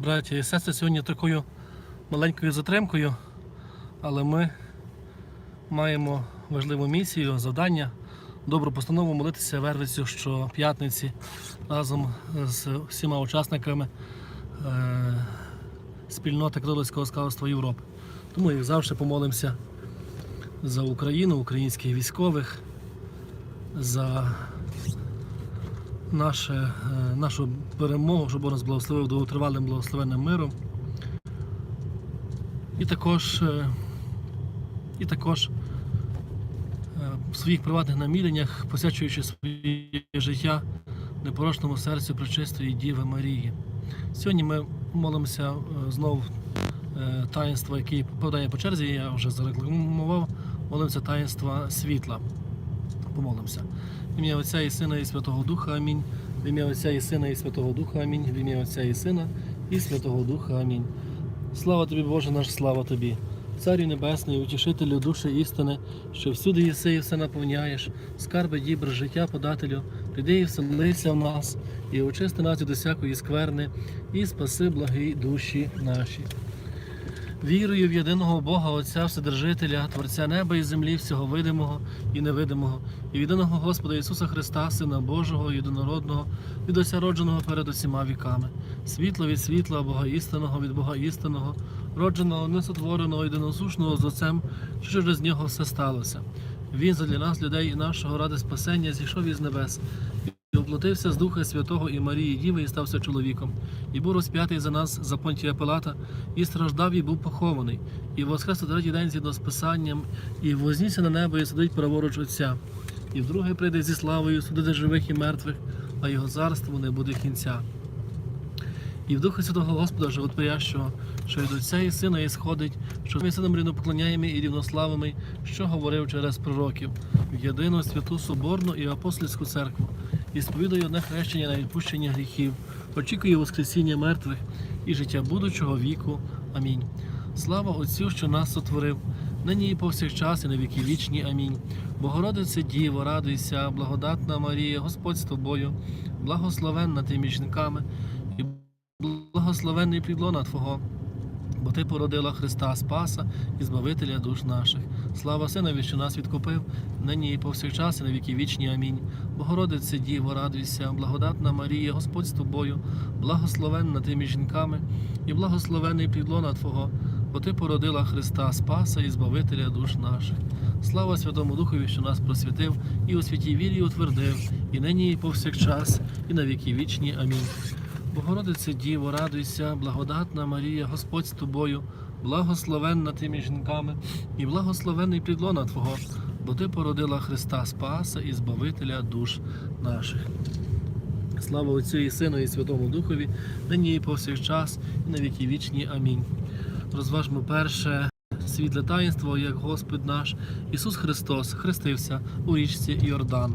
Браті і сестри, сьогодні такою маленькою затримкою, але ми маємо важливу місію, завдання, добру постанову молитися Вервицю щоп'ятниці разом з всіма учасниками е, спільноти католицького скаутства Європи. Тому, як завжди, помолимося за Україну, українських військових, за наше, е, нашу перемогу, щоб Бог нас благословив довготривалим благословенним миром. І також, е, і також е, в своїх приватних наміреннях, посвячуючи своє життя непорочному серцю Пречистої Діви Марії. Сьогодні ми молимося знову е, таїнства, які попадає по черзі, я вже зарекламував, молимося таїнства світла. Помолимося. В ім'я Отця і Сина і Святого Духа Амінь. В ім'я Отця і Сина і Святого Духа Амінь. В ім'я Отця і Сина і Святого Духа Амінь. Слава тобі, Боже наш, слава тобі. Царю Небесний, утішителю душі істини, що всюди єси і все наповняєш, скарби дібр життя подателю, прийди і вселися в нас, і очисти нас від усякої скверни, і спаси благі душі наші. Вірую в єдиного Бога Отця Вседержителя, Творця неба і землі, всього видимого і невидимого, і в єдиного Господа Ісуса Христа, Сина Божого, єдинородного, від Отця родженого перед усіма віками, світло від світла, Бога істинного, від Бога істинного, родженого, несотвореного, єдиносушного з Отцем, що через нього все сталося. Він задля нас, людей і нашого ради спасення, зійшов із небес. І оплотився з Духа Святого і Марії Діви і стався чоловіком, і був розп'ятий за нас за Понтія Пилата, і страждав, і був похований, і воскрес у третій день згідно з Писанням, і вознісся на небо і сидить праворуч Отця. І вдруге прийде зі славою судити живих і мертвих, а його царству не буде кінця. І в Духа Святого Господа Животворящого, що від Отця і Сина і сходить, що ми сином рівнопоклоняємо і рівнославими, що говорив через пророків, в єдину святу Соборну і апостольську церкву, і сповідує одне хрещення на відпущення гріхів, очікує Воскресіння мертвих і життя будучого віку. Амінь. Слава Отцю, що нас сотворив, нині і повсякчас, і на віки вічні. Амінь. Богородице Діво, радуйся, благодатна Марія, Господь з тобою, благословенна ти між і благословенний плідлона Твого. Бо ти породила Христа Спаса і Збавителя душ наших. Слава Синові, що нас відкупив, нині і повсякчас, і на віки вічні. Амінь. Богородице Діво, радуйся, благодатна Марія, Господь з тобою, благословенна ти між жінками, і благословений плідлона Твого, бо ти породила Христа Спаса і Збавителя душ наших. Слава Святому Духові, що нас просвітив, і у святій вірі утвердив, і нині і повсякчас, і на віки вічні. Амінь. Богородице Діво, радуйся, благодатна Марія, Господь з тобою, благословенна ти між жінками, і благословенний плідлона Твого, бо ти породила Христа Спаса і Збавителя душ наших. Слава Отцю і Сину, і Святому Духові, нині і повсякчас, і на віки вічні. Амінь. Розважмо перше світле таїнство, як Господь наш Ісус Христос хрестився у річці Йордан.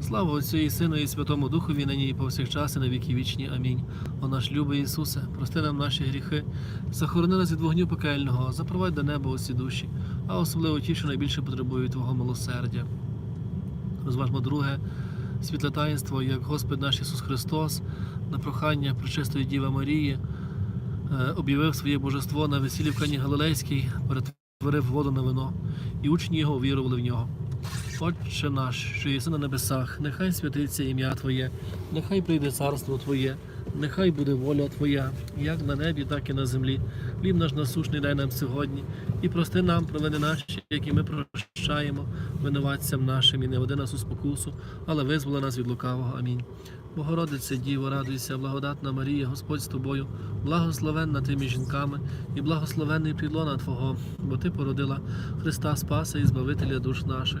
Слава Отцю і Сину, і Святому Духові, нині і повсякчас, і на віки вічні. Амінь. О наш любий Ісусе, прости нам наші гріхи, захорони нас від вогню пекельного, запровадь до неба усі душі, а особливо ті, що найбільше потребують Твого милосердя. Розважмо друге світле таїнство, як Господь наш Ісус Христос на прохання Пречистої Діви Марії е, об'явив своє божество на весіллі в Кані Галилейській, перетворив воду на вино, і учні його увірували в нього. Отче наш, що єси на небесах, нехай святиться ім'я Твоє, нехай прийде царство Твоє, нехай буде воля Твоя, як на небі, так і на землі. Хліб наш насушний дай нам сьогодні, і прости нам провини наші, які ми прощаємо винуватцям нашим, і не веди нас у спокусу, але визволи нас від лукавого. Амінь. Богородице, Діво, радуйся, благодатна Марія, Господь з тобою, благословенна ти між жінками, і благословенний плідлона Твого, бо Ти породила Христа Спаса і Збавителя душ наших.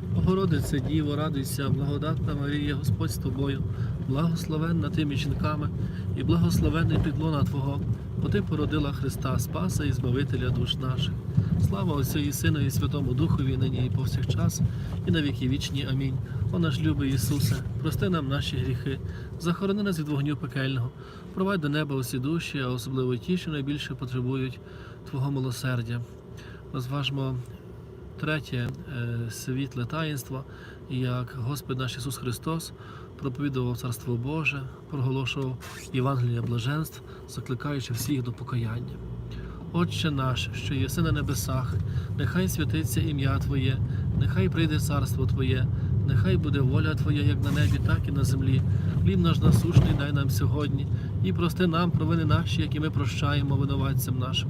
Богородице Діво, радуйся, благодатна Марія, Господь з тобою, благословенна ти між жінками, і благословенний підлона Твого, бо Ти породила Христа Спаса і Збавителя душ наших. Слава Отцю і Сину, і Святому Духові, нині і повсякчас, і на віки вічні. Амінь. О наш любий Ісусе, прости нам наші гріхи, захорони нас від вогню пекельного, провадь до неба усі душі, а особливо ті, що найбільше потребують Твого милосердя. Розважмо третє е, світле таїнство, як Господь наш Ісус Христос проповідував Царство Боже, проголошував Євангелія блаженств, закликаючи всіх до покаяння. Отче наш, що єси на небесах, нехай святиться ім'я Твоє, нехай прийде царство Твоє, нехай буде воля Твоя, як на небі, так і на землі. Хліб наш насушний дай нам сьогодні, і прости нам провини наші, які ми прощаємо винуватцям нашим.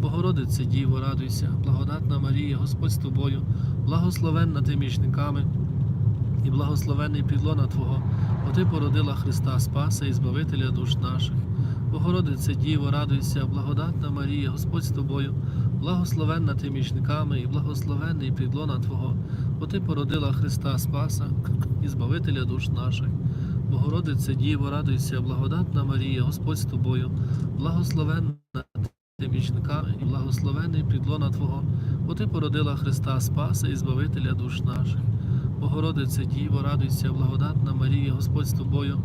Богородице, Діво, радуйся, благодатна Марія, Господь з тобою, благословенна ти між жінками, і благословенний підлона Твого, бо Ти породила Христа Спаса і Збавителя душ наших. Богородице, Діво, радуйся, благодатна Марія, Господь з тобою, благословенна ти між жінками, і благословенний підлона Твого, бо Ти породила Христа Спаса і Збавителя душ наших. Богородице Діво, радуйся, благодатна Марія, Господь з тобою, благословенна ти жінками і благословений підлона Твого, бо Ти породила Христа Спаса і Збавителя душ наших. Богородице Діво, радуйся, благодатна Марія, Господь з тобою,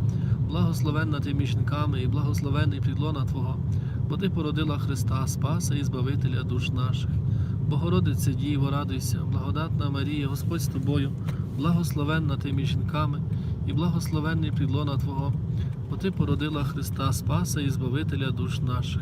благословенна ти між жінками і благословений підлона Твого, бо Ти породила Христа Спаса і Збавителя душ наших. Богородице Діво, радуйся, благодатна Марія, Господь з тобою, благословенна ти між жінками і благословенний підлона Твого, бо Ти породила Христа Спаса і Збавителя душ наших.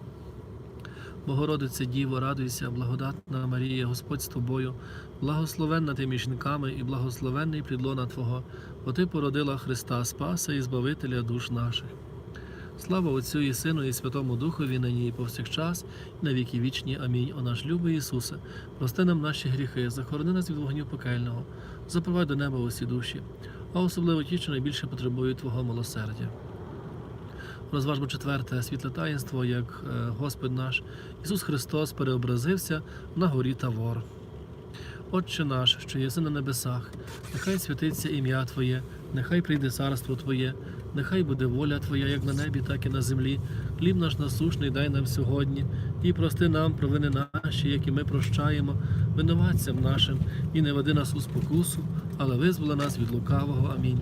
Богородице Діво, радуйся, благодатна Марія, Господь з тобою, благословенна ти між жінками і благословенний підлона Твого, бо Ти породила Христа Спаса і Збавителя душ наших. Слава Отцю і Сину, і Святому Духові, нині і повсякчас, і на віки вічні. Амінь. О наш любий Ісусе, прости нам наші гріхи, захорони нас від вогню пекельного, запровадь до неба усі душі, а особливо ті, що найбільше потребують Твого милосердя. Розважмо четверте світле таїнство, як е, Господь наш Ісус Христос переобразився на горі Тавор. Отче наш, що єси на небесах, нехай святиться ім'я Твоє, нехай прийде царство Твоє, нехай буде воля Твоя, як на небі, так і на землі. Хліб наш насушний дай нам сьогодні, і прости нам провини наші, які ми прощаємо, винуватцям нашим, і не веди нас у спокусу, але визволи нас від лукавого. Амінь.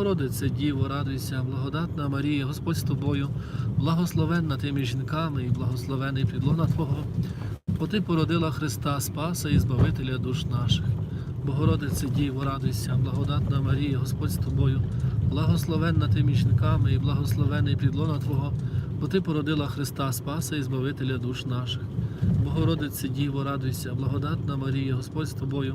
Богородице, Діво, радуйся, благодатна Марія, Господь з тобою, благословенна ти між жінками, і благословений підлона Твого, бо Ти породила Христа Спаса і Збавителя душ наших. Богородице, Діво, радуйся, благодатна Марія, Господь з тобою, благословенна ти між жінками, і благословений підлона Твого, бо Ти породила Христа Спаса і Збавителя душ наших. Богородице, Діво, радуйся, благодатна Марія, Господь з тобою,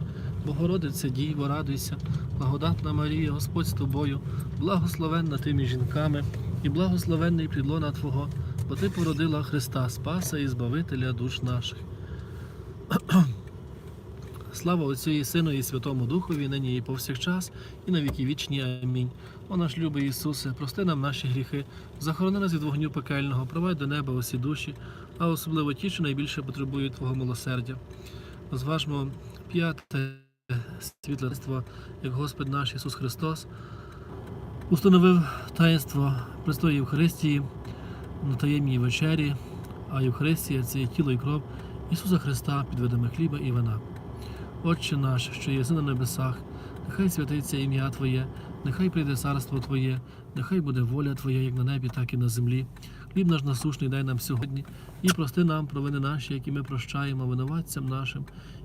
Богородице Діво, радуйся, благодатна Марія, Господь з тобою, благословенна ти між жінками, і благословенний підлона Твого, бо Ти породила Христа Спаса і Збавителя душ наших. Слава Отцю і Сину, і Святому Духові, нині і повсякчас, і на віки вічні. Амінь. О наш любий Ісусе, прости нам наші гріхи, захорони нас від вогню пекельного, провадь до неба усі душі, а особливо ті, що найбільше потребують Твого милосердя. Розважмо п'яте світло, як Господь наш Ісус Христос установив таїнство Престої Євхаристії на таємній вечері, а Євхаристія це є тіло і кров Ісуса Христа під видами хліба і вина. Отче наш, що єси на небесах, нехай святиться ім'я Твоє, нехай прийде царство Твоє, нехай буде воля Твоя, як на небі, так і на землі. Хліб наш насушний дай нам сьогодні, і прости нам провини наші, які ми прощаємо винуватцям нашим,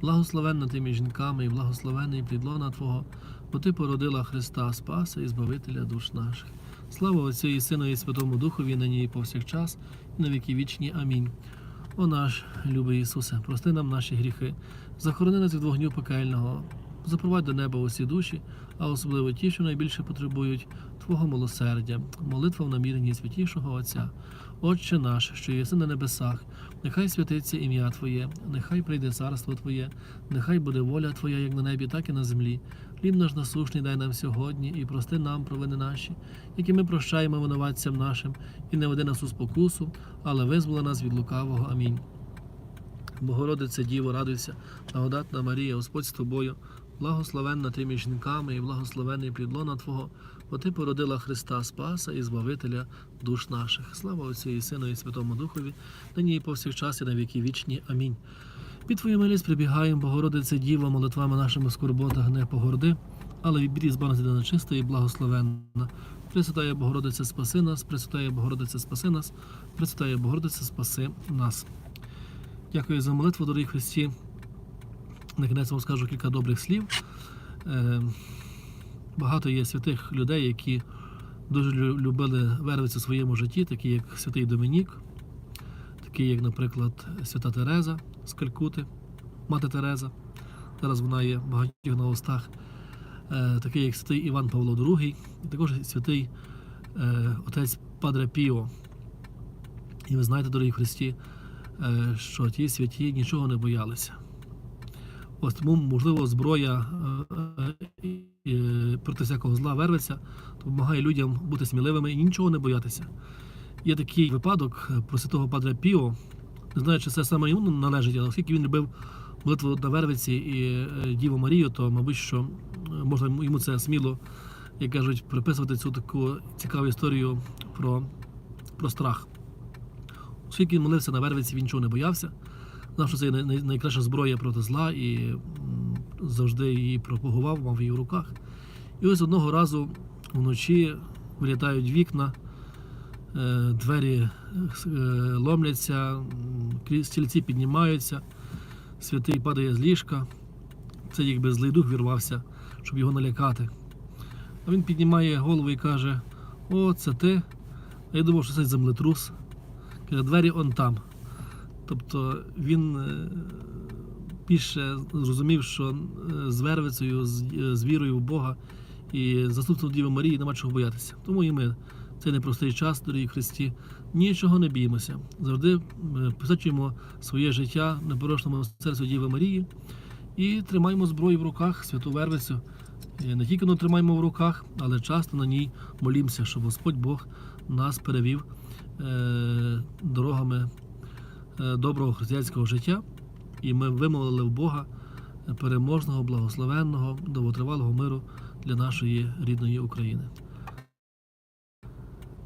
благословенна ти між жінками і благословений підлона Твого, бо Ти породила Христа Спаса і Збавителя душ наших. Слава Отцю і Сину і Святому Духові, нині і повсякчас, і на віки вічні. Амінь. О наш любий Ісусе, прости нам наші гріхи, захорони нас від вогню пекельного, запровадь до неба усі душі, а особливо ті, що найбільше потребують Твого милосердя, молитва в наміренні святішого Отця. Отче наш, що єси на небесах, нехай святиться ім'я Твоє, нехай прийде царство Твоє, нехай буде воля Твоя, як на небі, так і на землі. Хліб наш насушний дай нам сьогодні і прости нам провини наші, які ми прощаємо винуватцям нашим, і не веди нас у спокусу, але визволи нас від лукавого. Амінь. Богородице Діво, радуйся, благодатна Марія, Господь з тобою, благословенна ти між жінками і благословенний плідлона Твого, бо Ти породила Христа Спаса і Збавителя душ наших. Слава Отцю і Сину і Святому Духові, нині і повсякчас і на віки вічні. Амінь. Під Твою милість прибігаємо, Богородице Діва, молитвами нашими скорботах не погорди, але від збавити до нечиста і благословенна. Пресвятає Богородиця, спаси нас, Пресвятає Богородиця, спаси нас, Пресвятає Богородиця, спаси нас. Дякую за молитву, дорогі Христі. На кінець вам скажу кілька добрих слів. Е, Багато є святих людей, які дуже любили вервиці в своєму житті, такі як святий Домінік, такі як, наприклад, свята Тереза з Калькути, мати Тереза. Зараз вона є багатьох на устах. Е, Такий як святий Іван Павло II, і також святий е, отець Падре Піо. І ви знаєте, дорогі Христі, що ті святі нічого не боялися. Ось тому, можливо, зброя е, е, е, проти всякого зла верветься, допомагає людям бути сміливими і нічого не боятися. Є такий випадок про святого Падре Піо. Не знаю, чи це саме йому належить, але оскільки він любив молитву на Вервиці і Діву Марію, то, мабуть, що можна йому це сміло, як кажуть, приписувати цю таку цікаву історію про, про страх. Оскільки він молився на Вервиці, він нічого не боявся. Знав, що це най- най- найкраща зброя проти зла і завжди її пропагував, мав її в руках. І ось одного разу вночі вилітають вікна, е, двері е, ломляться, стільці піднімаються, святий падає з ліжка. Це якби злий дух вірвався, щоб його налякати. А він піднімає голову і каже: О, це ти. А я думав, що це землетрус. Каже, двері он там. Тобто він е, більше зрозумів, що е, з вервицею, з, вірою в Бога і заступством Діви Марії нема чого боятися. Тому і ми цей непростий час, дорогі Христі, нічого не біймося. Завжди е, посвячуємо своє життя непорочному серцю Діви Марії і тримаємо зброю в руках, святу вервицю. Не тільки ну, тримаємо в руках, але часто на ній молімося, щоб Господь Бог нас перевів е, дорогами доброго християнського життя, і ми вимолили в Бога переможного, благословенного, довготривалого миру для нашої рідної України.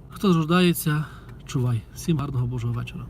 Хто зруждається, Чувай. Всім гарного Божого вечора.